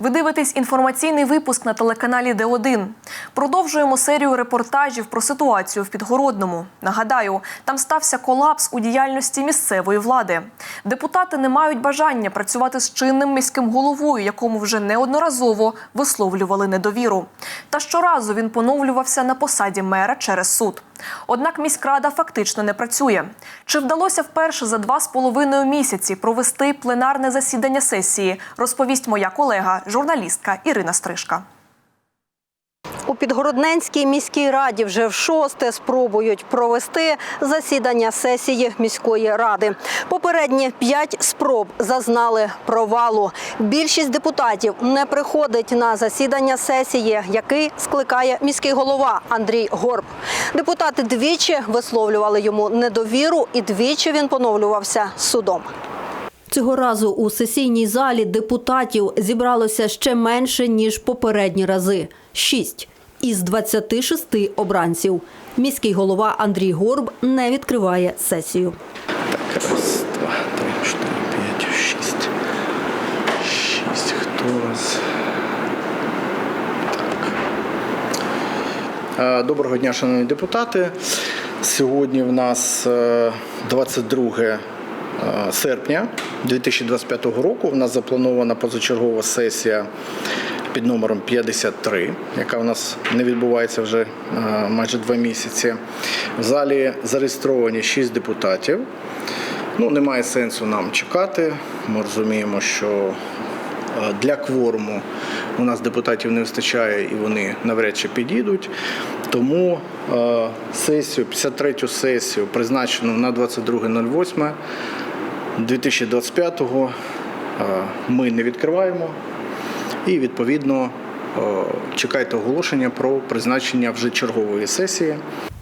Ви дивитесь інформаційний випуск на телеканалі Д1. Продовжуємо серію репортажів про ситуацію в Підгородному. Нагадаю, там стався колапс у діяльності місцевої влади. Депутати не мають бажання працювати з чинним міським головою, якому вже неодноразово висловлювали недовіру. Та щоразу він поновлювався на посаді мера через суд. Однак міськрада фактично не працює. Чи вдалося вперше за два з половиною місяці провести пленарне засідання сесії, розповість моя колега, журналістка Ірина Стрижка. У Підгородненській міській раді вже в шосте спробують провести засідання сесії міської ради. Попередні п'ять спроб зазнали провалу. Більшість депутатів не приходить на засідання сесії, який скликає міський голова Андрій Горб. Депутати двічі висловлювали йому недовіру, і двічі він поновлювався судом. Цього разу у сесійній залі депутатів зібралося ще менше, ніж попередні рази – шість із 26 обранців. Міський голова Андрій Горб не відкриває сесію. Так, раз, два, три, чотири, п'ять, шість. Шість. Хто нас? Так. Е, Доброго дня, шановні депутати. Сьогодні в нас е, 22 е, серпня 2025 року. У нас запланована позачергова сесія під номером 53, яка у нас не відбувається вже е, майже два місяці. В залі зареєстровані 6 депутатів. Ну, немає сенсу нам чекати. Ми розуміємо, що е, для кворуму у нас депутатів не вистачає і вони навряд чи підійдуть. Тому е, сесію, 53-ю сесію, призначену на 22.08 2025 е, ми не відкриваємо. І відповідно чекайте оголошення про призначення вже чергової сесії.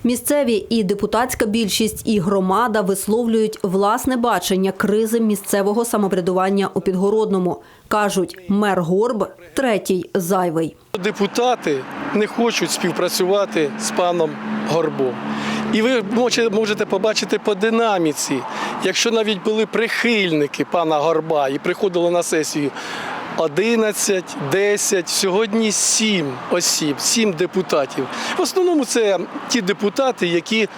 Місцеві і депутатська більшість, і громада висловлюють власне бачення кризи місцевого самоврядування у Підгородному. Кажуть, мер Горб третій зайвий. Депутати не хочуть співпрацювати з паном Горбом. І ви можете- можете побачити по динаміці, якщо навіть були прихильники пана Горба і приходили на сесію 11, 10, сьогодні 7 осіб, 7 депутатів. В основному це ті депутати, які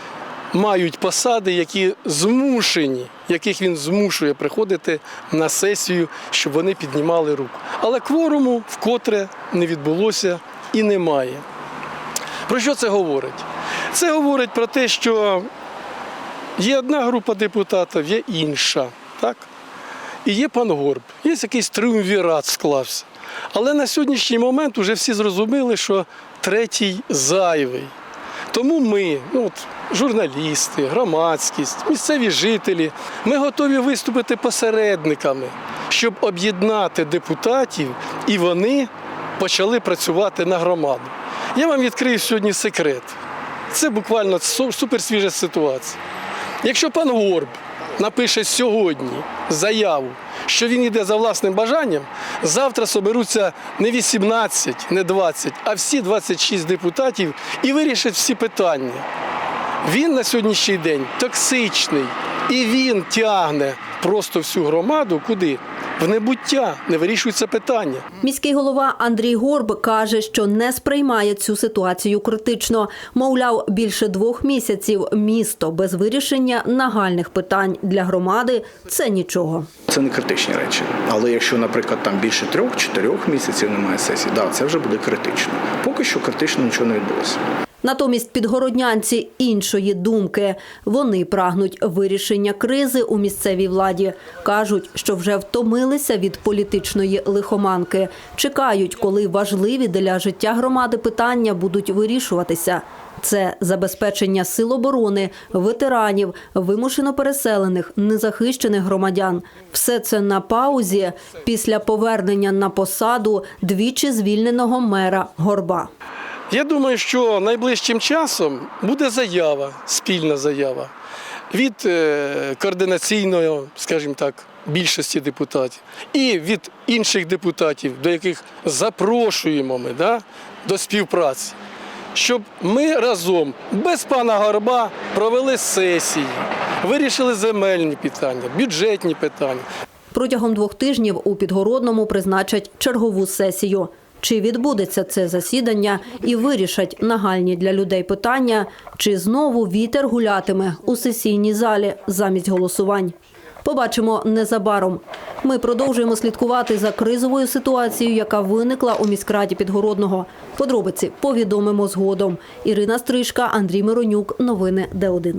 мають посади, які змушені, яких він змушує приходити на сесію, щоб вони піднімали руку. Але кворуму вкотре не відбулося і немає. Про що це говорить? Це говорить про те, що є одна група депутатів, є інша. Так? І є пан Горб, є якийсь триумвірат склався. Але на сьогоднішній момент вже всі зрозуміли, що третій зайвий. Тому ми, ну от, журналісти, громадськість, місцеві жителі, ми готові виступити посередниками, щоб об'єднати депутатів і вони почали працювати на громаду. Я вам відкрию сьогодні секрет. Це буквально суперсвіжа ситуація. Якщо пан Горб напише сьогодні заяву, що він йде за власним бажанням, завтра соберуться не 18, не 20, а всі 26 депутатів і вирішать всі питання. Він на сьогоднішній день токсичний і він тягне просто всю громаду куди? В небуття не вирішується питання. Міський голова Андрій Горб каже, що не сприймає цю ситуацію критично. Мовляв, більше двох місяців місто без вирішення нагальних питань для громади це нічого. Це не критичні речі. Але якщо, наприклад, там більше трьох-чотирьох місяців немає сесії, да, це вже буде критично. Поки що критично нічого не відбулося. Натомість підгороднянці іншої думки. Вони прагнуть вирішення кризи у місцевій владі. Кажуть, що вже втомилися від політичної лихоманки. Чекають, коли важливі для життя громади питання будуть вирішуватися. Це забезпечення сил оборони, ветеранів, вимушено переселених, незахищених громадян. Все це на паузі після повернення на посаду двічі звільненого мера Горба. Я думаю, що найближчим часом буде заява, спільна заява від е, координаційної, скажімо так, більшості депутатів і від інших депутатів, до яких запрошуємо ми да, до співпраці, щоб ми разом без пана Горба провели сесії, вирішили земельні питання, бюджетні питання. Протягом двох тижнів у Підгородному призначать чергову сесію. Чи відбудеться це засідання і вирішать нагальні для людей питання, чи знову вітер гулятиме у сесійній залі замість голосувань? Побачимо незабаром. Ми продовжуємо слідкувати за кризовою ситуацією, яка виникла у міськраді Підгородного. Подробиці повідомимо згодом. Ірина Стрижка, Андрій Миронюк. Новини Д1.